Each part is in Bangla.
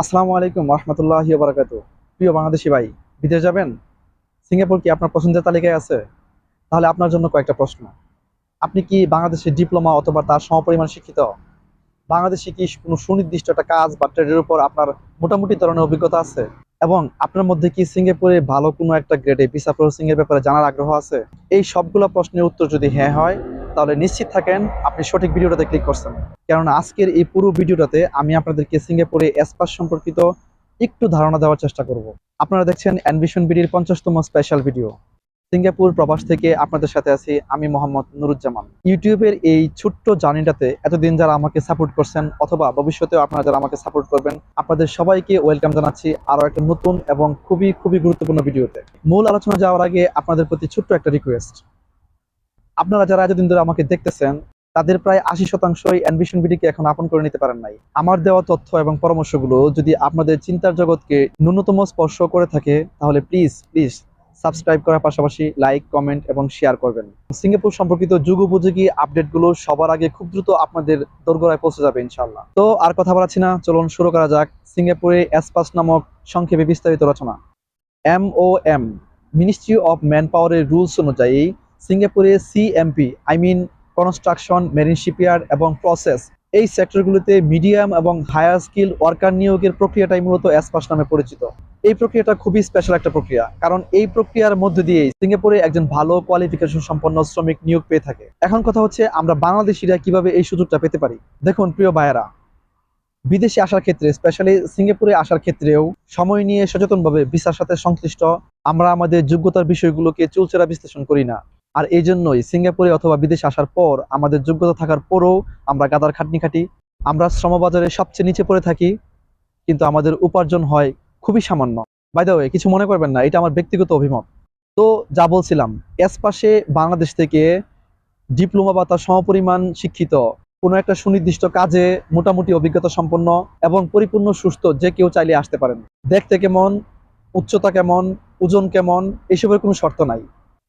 আসসালামু আলাইকুম রহমতুল্লাহ বারাকাতু প্রিয় বাংলাদেশি ভাই, বিদেশ যাবেন? সিঙ্গাপুর কি আপনার পছন্দের তালিকায় আছে? তাহলে আপনার জন্য কয়েকটা প্রশ্ন। আপনি কি বাংলাদেশের ডিপ্লোমা অথবা তার সমপরিমাণ শিক্ষিত? বাংলাদেশে কি কোনো সুনির্দিষ্ট একটা কাজ বা ট্রেডের উপর আপনার মোটামুটি ধরনের অভিজ্ঞতা আছে? এবং আপনার মধ্যে কি সিঙ্গাপুরে ভালো কোনো একটা গ্রেডে ভিসা প্রসেসিং এর ব্যাপারে জানার আগ্রহ আছে? এই সবগুলো প্রশ্নের উত্তর যদি হ্যাঁ হয় তাহলে নিশ্চিত থাকেন আপনি সঠিক ভিডিওটাতে ক্লিক করছেন। কেননা আজকের এই পুরো ভিডিওটাতে আমি আপনাদেরকে সিঙ্গাপুরে এসপাস সম্পর্কিত একটু ধারণা দেওয়ার চেষ্টা করব। আপনারা দেখছেন অ্যানভিশন বিডির পঞ্চাশতম স্পেশাল ভিডিও সিঙ্গাপুর প্রবাস থেকে আপনাদের সাথে আছি আমি মোহাম্মদ নুরুজ্জামান। ইউটিউবের এই ছোট্ট জার্নিটাতে এতদিন যারা আমাকে সাপোর্ট করছেন অথবা ভবিষ্যতেও আপনারা যারা আমাকে সাপোর্ট করবেন, আপনাদের সবাইকে ওয়েলকাম জানাচ্ছি আরও একটা নতুন এবং খুবই খুবই গুরুত্বপূর্ণ ভিডিওতে। মূল আলোচনা যাওয়ার আগে আপনাদের প্রতি ছোট্ট একটা রিকোয়েস্ট আপনারা যারা এতদিন ধরে আমাকে দেখতেছেন, তাদের প্রায় আশি শতাংশই অ্যানভিশন বিডিকে এখন আপন করে নিতে পারেন নাই। আমার দেওয়া তথ্য এবং পরামর্শগুলো যদি আপনাদের চিন্তার জগৎকে ন্যূনতম স্পর্শ করে থাকে, তাহলে প্লিজ প্লিজ সাবস্ক্রাইব করার পাশাপাশি লাইক কমেন্ট এবং শেয়ার করবেন। সিঙ্গাপুর সম্পর্কিত যুগ উপযোগী আপডেটগুলো সবার আগে খুব দ্রুত আপনাদের দোরগোড়ায় পৌঁছে যাবে ইনশাল্লাহ তো আর কথা বলাচ্ছি না, চলুন শুরু করা যাক সিঙ্গাপুরে অ্যাসপাস নামক সংক্ষেপে বিস্তারিত রচনা। M O M ministry of man পাওয়ারের রুলস অনুযায়ী সিঙ্গাপুরে CMP I mean construction marine shipyard এবং প্রসেস এই সেক্টরগুলোতে মিডিয়াম এবং হায়ার স্কিল ওয়ার্কার নিয়োগের প্রক্রিয়াটাই মূলত অ্যাসপাস নামে পরিচিত। এই প্রক্রিয়াটা খুবই স্পেশাল একটা প্রক্রিয়া, কারণ এই প্রক্রিয়ার মধ্য দিয়েই সিঙ্গাপুরে একজন ভালো কোয়ালিফিকেশন সম্পন্ন শ্রমিক নিয়োগ পেয়ে থাকে। এখন কথা হচ্ছে আমরা বাংলাদেশিরা কীভাবে এই সুযোগটা পেতে পারি? দেখুন, প্রিয় ভাইয়েরা, বিদেশে আসার ক্ষেত্রে স্পেশালি সিঙ্গাপুরে আসার ক্ষেত্রেও সময় নিয়ে সচেতনভাবে ভিসার সাথে সংশ্লিষ্ট, আমরা আমাদের যোগ্যতার বিষয়গুলোকে চুলচেরা বিশ্লেষণ করি না। আর এই জন্যই সিঙ্গাপুরে অথবা বিদেশে আসার পর আমাদের যোগ্যতা থাকার পরও আমরা গাদার খাটনি খাটি। আমরা শ্রমবাজারে সবচেয়ে নিচে পড়ে থাকি, কিন্তু আমাদের উপার্জন হয় খুবই সামান্য। বাই দ্য ওয়ে কিছু মনে করবেন না, এটা আমার ব্যক্তিগত অভিমত। তো যা বলছিলাম, এস পাশে বাংলাদেশ থেকে ডিপ্লোমা বা তার সমপরিমাণ শিক্ষিত, কোনো একটা সুনির্দিষ্ট কাজে মোটামুটি অভিজ্ঞতা সম্পন্ন এবং পরিপূর্ণ, সুস্থ যে কেউ চাইলে আসতে পারেন। দেখতে কেমন, উচ্চতা কেমন, ওজন কেমন, এসবের কোনো শর্ত নাই।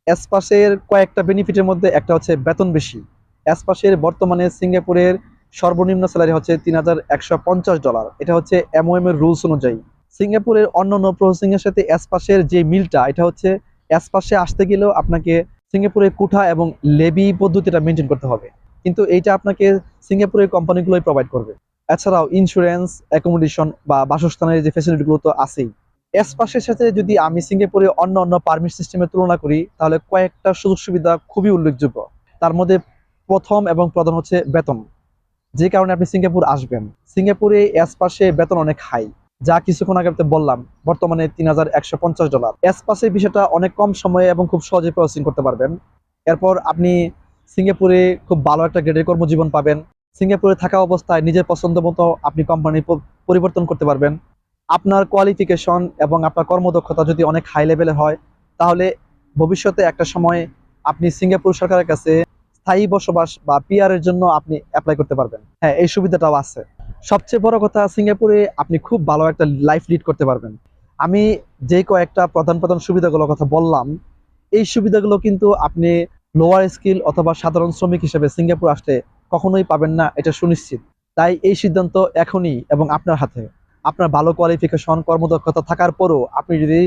অ্যাসপাসের কয়েকটা বেনিফিটের মধ্যে একটা হচ্ছে বেতন বেশি। অ্যাসপাসের বর্তমানে সিঙ্গাপুরের সর্বনিম্ন স্যালারি হচ্ছে তিন হাজার একশো পঞ্চাশ ডলার এটা হচ্ছে এমওএম এর রুলস অনুযায়ী। সিঙ্গাপুরের অন্যান্য প্রসেসিং এর সাথে অ্যাসপাসের যে মিলটা এটা হচ্ছে অ্যাসপাসে আসতে গেলেও আপনাকে সিঙ্গাপুরের কুঠা এবং লেবি পদ্ধতিটা মেনটেন করতে হবে। কিন্তু এইটা আপনাকে সিঙ্গাপুরের কোম্পানিগুলোই প্রোভাইড করবে। এছাড়াও ইন্স্যুরেন্স অ্যাকোমোডেশন বা বাসস্থানের যে ফেসিলিটিগুলো তো আছেই। এসপাসের সাথে যদি আমি সিঙ্গাপুরে অন্য অন্য পারমিট সিস্টেমের তুলনা করি, তাহলে কয়েকটা সুযোগ সুবিধা খুবই উল্লেখযোগ্য। তার মধ্যে প্রথম এবং প্রধান হচ্ছে বেতন। যে কারণে আপনি সিঙ্গাপুর আসবেন। সিঙ্গাপুরে এসপাসে বেতন অনেক হাই যা কিছুক্ষণ আগে বললাম, বর্তমানে তিন হাজার একশো পঞ্চাশ ডলার এসপাসের বিষয়টা অনেক কম সময়ে এবং খুব সহজে প্রসেসিং করতে পারবেন। এরপর আপনি সিঙ্গাপুরে খুব ভালো একটা গ্রেডের কর্মজীবন পাবেন। সিঙ্গাপুরে থাকা অবস্থায় নিজের পছন্দ মতো আপনি কোম্পানি পরিবর্তন করতে পারবেন। আপনার কোয়ালিফিকেশন এবং আপনার কর্মদক্ষতা যদি অনেক হাই লেভেলে হয়, তাহলে ভবিষ্যতে একটা সময় আপনি সিঙ্গাপুর সরকারের কাছে স্থায়ী বসবাস বা পিআর জন্য আপনি অ্যাপ্লাই করতে পারবেন। হ্যাঁ এই সুবিধাটাও আছে। সবচেয়ে বড় কথা সিঙ্গাপুরে আপনি খুব ভালো একটা লাইফ লিড করতে পারবেন। আমি যে কয়েকটা প্রধান প্রধান সুবিধাগুলোর কথা বললাম, এই সুবিধাগুলো কিন্তু আপনি লোয়ার স্কিল অথবা সাধারণ শ্রমিক হিসেবে সিঙ্গাপুর আসলে কখনোই পাবেন না, এটা সুনিশ্চিত। তাই এই সিদ্ধান্ত এখনই এবং আপনার হাতে। আপনার ভালো কোয়ালিফিকেশন কর্মদক্ষতা থাকার পরও আপনি যদি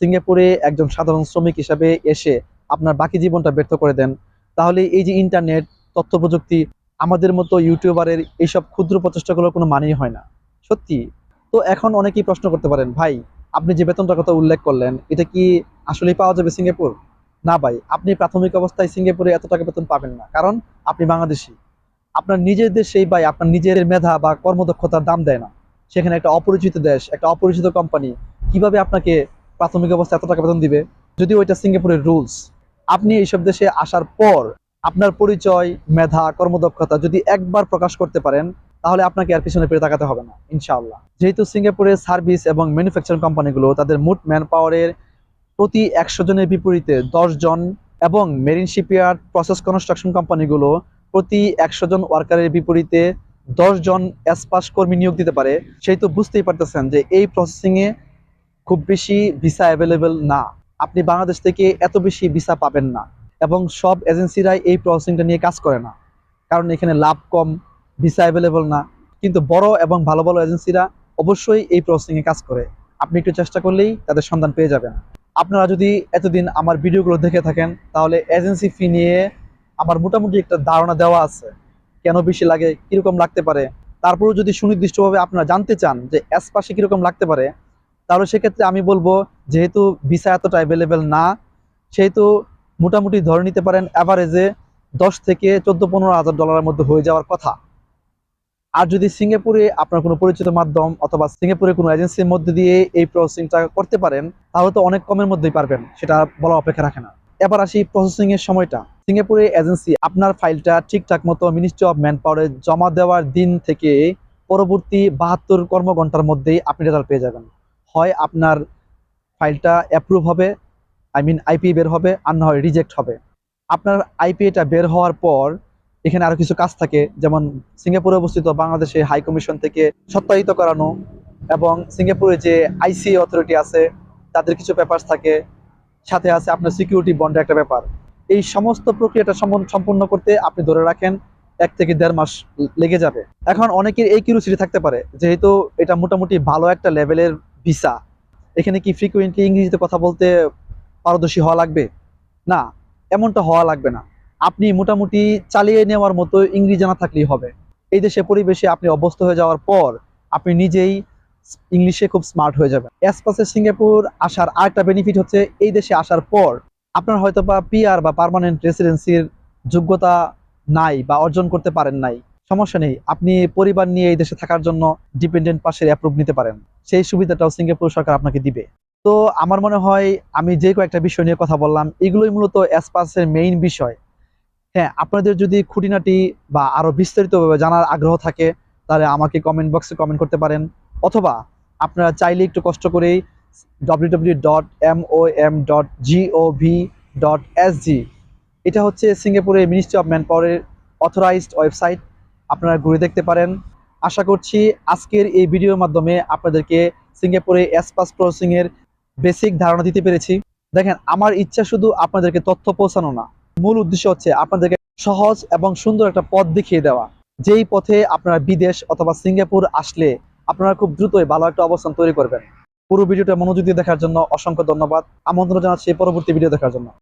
সিঙ্গাপুরে একজন সাধারণ শ্রমিক হিসাবে এসে আপনার বাকি জীবনটা ব্যর্থ করে দেন, তাহলে এই যে ইন্টারনেট তথ্য প্রযুক্তি, আমাদের মতো ইউটিউবারের এইসব ক্ষুদ্র প্রচেষ্টাগুলোর কোনো মানেই হয় না। সত্যি? তো এখন অনেকেই প্রশ্ন করতে পারেন, ভাই, আপনি যে বেতনটার কথা উল্লেখ করলেন, এটা কি আসলেই পাওয়া যাবে সিঙ্গাপুর? না ভাই, আপনি প্রাথমিক অবস্থায় সিঙ্গাপুরে এত টাকা বেতন পাবেন না, কারণ আপনি বাংলাদেশি। আপনার নিজের দেশেই ভাই, আপনার নিজের মেধা বা কর্মদক্ষতার দাম দেয় না। সেখানে একটা অপরিচিত দেশ, একটা অপরিচিত কোম্পানি কীভাবে আপনাকে প্রাথমিক অবস্থায় এত টাকা বেতন দিবে? যদি ওইটা সিঙ্গাপুরের রুলস আপনি এইসব দেশে আসার পর আপনার পরিচয়, মেধা, কর্মদক্ষতা যদি একবার প্রকাশ করতে পারেন, তাহলে আপনাকে আর পিছনে ফিরে তাকাতে হবে না, ইনশাআল্লাহ। যেহেতু সিঙ্গাপুরের সার্ভিস এবং ম্যানুফ্যাকচারিং কোম্পানিগুলো তাদের মোট ম্যান পাওয়ারের প্রতি একশো জনের বিপরীতে দশ জন এবং মেরিন শিপইয়ার্ড প্রসেস কনস্ট্রাকশন কোম্পানিগুলো প্রতি একশো জন ওয়ার্কারের বিপরীতে দশ জন অ্যাসপাস কর্মী নিয়োগ দিতে পারে, সেই তো বুঝতেই পারতেছেন যে এই প্রসেসিংয়ে খুব বেশি ভিসা অ্যাভেলেবেল না। আপনি বাংলাদেশ থেকে এত বেশি ভিসা পাবেন না এবং সব এজেন্সিরাই এই প্রসেসিংটা নিয়ে কাজ করে না। কারণ এখানে লাভ কম ভিসা অ্যাভেলেবল না। কিন্তু বড় এবং ভালো ভালো এজেন্সিরা অবশ্যই এই প্রসেসিংয়ে কাজ করে। আপনি একটু চেষ্টা করলেই তাদের সন্ধান পেয়ে যাবেন। আপনারা যদি এতদিন আমার ভিডিওগুলো দেখে থাকেন, তাহলে এজেন্সি ফি নিয়ে আমার মোটামুটি একটা ধারণা দেওয়া আছে। কেন বেশি লাগে, কীরকম লাগতে পারে? তারপরেও যদি সুনির্দিষ্টভাবে আপনারা জানতে চান যে এস পাশে কীরকম লাগতে পারে, তাহলে সেক্ষেত্রে আমি বলব যেহেতু ভিসা এতটা অ্যাভেলেবেল না, সেহেতু মোটামুটি ধরে নিতে পারেন অ্যাভারেজে দশ থেকে চোদ্দ, পনেরো হাজার ডলারের মধ্যে হয়ে যাওয়ার কথা। আর যদি সিঙ্গাপুরে আপনার কোনো পরিচিত মাধ্যম অথবা সিঙ্গাপুরে কোনো এজেন্সির মধ্যে দিয়ে এই প্রসেসিংটা করতে পারেন, তাহলে তো অনেক কমের মধ্যেই পারবেন, সেটা বলা অপেক্ষা রাখে না। এবার আসি প্রসেসিং এর সময়টা। সিঙ্গাপুরের এজেন্সি আপনার ফাইলটা ঠিকঠাক মতো মিনিস্ট্রি অফ ম্যান পাওয়ারে জমা দেওয়ার দিন থেকে পরবর্তী বাহাত্তর কর্মঘন্টার মধ্যেই আপনি রেজাল্ট পেয়ে যাবেন। হয় আপনার ফাইলটা অ্যাপ্রুভ হবে আই মিন আইপি বের হবে, আর না হয় রিজেক্ট হবে। আপনার আইপিএটা বের হওয়ার পর এখানে আরও কিছু কাজ থাকে, যেমন সিঙ্গাপুরে অবস্থিত বাংলাদেশে হাই কমিশন থেকে সত্যায়িত করানো এবং সিঙ্গাপুরে যে আইসি অথরিটি আছে, তাদের কিছু পেপারস থাকে। সাথে আছে আপনার সিকিউরিটি বন্ডের একটা ব্যাপার। এই সমস্ত প্রক্রিয়াটা সম্পূর্ণ- সম্পূর্ণ করতে আপনি ধরে রাখেন এক থেকে দেড় মাস লেগে যাবে। এখন অনেকের এই কিউরিসিটি থাকতে পারে, যেহেতু এটা মোটামুটি ভালো একটা লেভেলের ভিসা এখানে কি ফ্রিকুয়েন্টলি ইংরেজিতে কথা বলতে পারদর্শী হওয়া লাগবে? না, এমনটা হওয়া লাগবে না। আপনি মোটামুটি চালিয়ে নেওয়ার মতো ইংরেজি জানা থাকলেই হবে। এই দেশে পরিবেশে আপনি অভ্যস্ত হয়ে যাওয়ার পর আপনি নিজেই ইংলিশে খুব স্মার্ট হয়ে যাবেন অ্যাসপাসে সিঙ্গাপুর আসার আরেকটা বেনিফিট হচ্ছে, এই দেশে আসার পর আপনার হয়তো বা পিআর বা পার্মানেন্ট রেসিডেন্সির যোগ্যতা নাই বা অর্জন করতে পারেন নাই। সমস্যা নেই, আপনি পরিবার নিয়ে এই দেশে থাকার জন্য ডিপেন্ডেন্ট পাশের অ্যাপ্রুভ নিতে পারেন। সেই সুবিধাটাও সিঙ্গাপুর সরকার আপনাকে দিবে। তো আমার মনে হয়, আমি যে কয়েকটা বিষয় নিয়ে কথা বললাম, এগুলোই মূলত অ্যাসপাসের মেইন বিষয়। হ্যাঁ আপনাদের যদি খুঁটিনাটি বা আরও বিস্তারিতভাবে জানার আগ্রহ থাকে, তাহলে আমাকে কমেন্ট বক্সে কমেন্ট করতে পারেন। অথবা আপনারা চাইলে একটু কষ্ট করেই www.mom.gov.sg dot M O M dot dot S G এটা হচ্ছে সিঙ্গাপুরের মিনিস্ট্রি অফ ম্যান পাওয়ারের অথরাইজড ওয়েবসাইট আপনারা ঘুরে দেখতে পারেন। আশা করছি আজকের এই ভিডিওর মাধ্যমে আপনাদেরকে সিঙ্গাপুরে এসপাস প্রসেসিং এর বেসিক ধারণা দিতে পেরেছি। দেখেন, আমার ইচ্ছা শুধু আপনাদেরকে তথ্য পৌঁছানো না। মূল উদ্দেশ্য হচ্ছে আপনাদেরকে সহজ এবং সুন্দর একটা পথ দেখিয়ে দেওয়া। যেই পথে আপনারা বিদেশ অথবা সিঙ্গাপুর আসলে আপনারা খুব দ্রুতই ভালো একটা অবস্থান তৈরি করবেন। পুরো ভিডিওটা মনোযোগ দিয়ে দেখার জন্য অসংখ্য ধন্যবাদ। আমন্ত্রণ জানাচ্ছি পরবর্তী ভিডিও দেখার জন্য।